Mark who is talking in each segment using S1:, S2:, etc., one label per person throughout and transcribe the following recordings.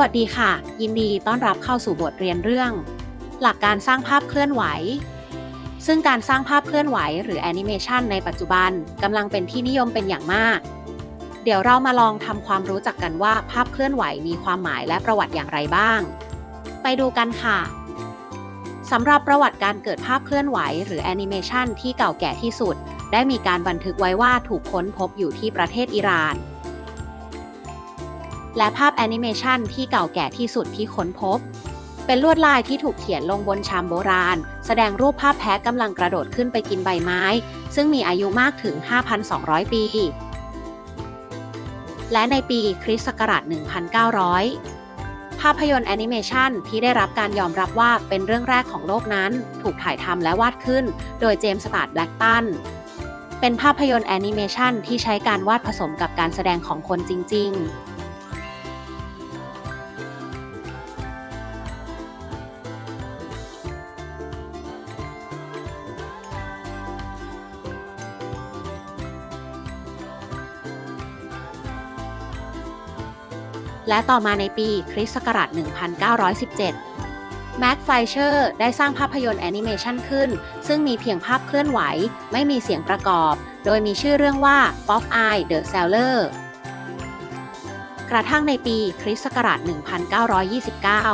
S1: วัสดีค่ะ ยินดีต้อนรับเข้าสู่บทเรียนเรื่อง หลักการสร้างภาพเคลื่อนไหว ซึ่งการสร้างภาพเคลื่อนไหว หรือแอนิเมชันในปัจจุบันกำลังเป็นที่นิยมเป็นอย่างมาก เดี๋ยวเรามาลองทำความรู้จักกันว่าภาพเคลื่อนไหวมีความหมายและประวัติอย่างไรบ้าง ไปดูกันค่ะสำหรับประวัติการเกิดภาพเคลื่อนไหว หรือแอนิเมชันที่เก่าแก่ที่สุด ได้มีการบันทึกไว้ว่าถูกค้นพบอยู่ที่ประเทศอิหร่าน และภาพแอนิเมชันที่เก่าแก่ที่สุดที่ค้นพบ เป็นลวดลายที่ถูกเขียนลงบนชามโบราณ แสดงรูปภาพแพะกำลังกระโดดขึ้นไปกินใบไม้ ซึ่งมีอายุมากถึง 5,200 ปี และในปีคริสต์ศักราช 1,900ภาพยนตร์แอนิเมชันที่ได้รับการยอมรับว่าเป็นเรื่องแรกของโลกนั้น ถูกถ่ายทำและวาดขึ้น โดยเจมส์สตาร์ดแบล็กตัน เป็นภาพยนตร์แอนิเมชันที่ใช้การวาดผสมกับการแสดงของคนจริง ๆ และต่อมาในปีคริสต์ศักราช 1917 แม็กไฟเชอร์ได้สร้างภาพยนตร์แอนิเมชันขึ้น ซึ่งมีเพียงภาพเคลื่อนไหว ไม่มีเสียงประกอบ โดยมีชื่อเรื่องว่า Pop Eye the Seller กระทั่งในปีคริสต์ศักราช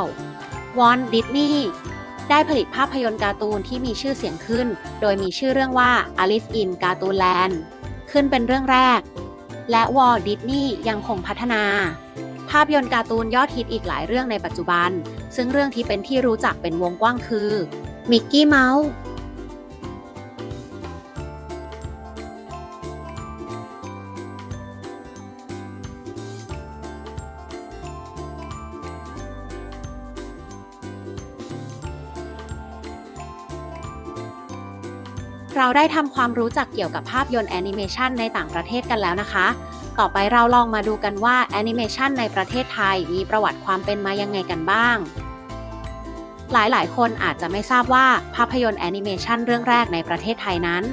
S1: 1929 วอนดิสนีย์ได้ผลิตภาพยนตร์การ์ตูนที่มีชื่อเสียงขึ้น โดยมีชื่อเรื่องว่า Alice in Gartoonland ขึ้นเป็นเรื่องแรก และวอลดิสนีย์ยังคงพัฒนา ภาพยนตร์การ์ตูนยอดฮิตอีกหลายเรื่องในปัจจุบัน ซึ่งเรื่องที่เป็นที่รู้จักเป็นวงกว้างคือมิกกี้เมาส์เราได้ทำความรู้จักเกี่ยวกับภาพยนตร์แอนิเมชันในต่างประเทศกันแล้วนะคะ ต่อไปเราลองมาดูกันว่าแอนิเมชันในประเทศไทยมีประวัติความเป็นมายังไงกันบ้าง หลายๆ คนอาจจะไม่ทราบว่าภาพยนตร์แอนิเมชันเรื่องแรกในประเทศไทยนั้น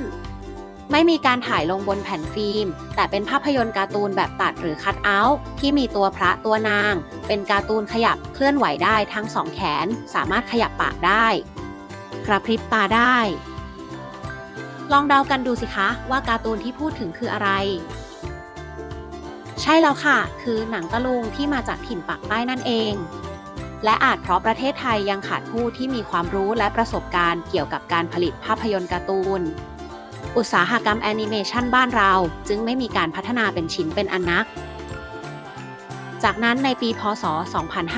S1: ไม่มีการถ่ายลงบนแผ่นฟิล์ม แต่เป็นภาพยนตร์การ์ตูนแบบตัดหรือคัตเอาท์ที่มีตัวพระตัวนาง เป็นการ์ตูนขยับเคลื่อนไหวได้ทั้งสองแขน สามารถขยับปากได้ กระพริบตาได้ ลองเดากันดูสิคะว่าการ์ตูนที่พูดถึงคืออะไร ใช่แล้วค่ะ คือหนังตะลุงที่มาจากถิ่นปากใต้นั่นเอง และอาจเพราะประเทศไทยยังขาดผู้ที่มีความรู้และประสบการณ์เกี่ยวกับการผลิตภาพยนตร์การ์ตูน อุตสาหกรรมแอนิเมชันบ้านเราจึงไม่มีการพัฒนาเป็นชิ้นเป็นอันนัก จากนั้นในปีพศ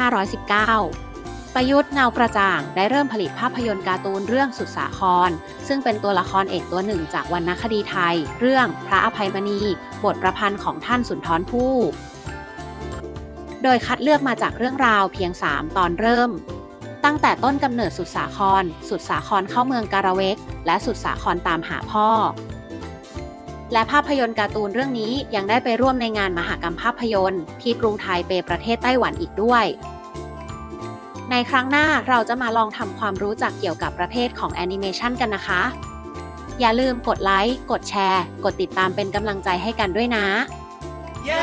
S1: 2519 ประยุทธ์เงากระจ่างได้เริ่มผลิตภาพยนตร์การ์ตูนเรื่องสุดสาคร ซึ่งเป็นตัวละครเอกตัวหนึ่งจากวรรณคดีไทย เรื่องพระอภัยมณี บทประพันธ์ของท่านสุนทรภู่ โดยคัดเลือกมาจากเรื่องราวเพียง 3 ตอนเริ่ม ตั้งแต่ต้นกำเนิดสุดสาคร สุดสาครเข้าเมืองการะเวก และสุดสาครตามหาพ่อ และภาพยนตร์การ์ตูนเรื่องนี้ยังได้ไปร่วมในงานมหกรรมภาพยนตร์ ที่กรุงไทเปประเทศไต้หวันอีกด้วย ในครั้งหน้าเราจะมาลองทำความรู้จักเกี่ยวกับประเภทของแอนิเมชันกันนะคะ อย่าลืมกดไลค์ กดแชร์ กดติดตามเป็นกำลังใจให้กันด้วยนะ
S2: เย้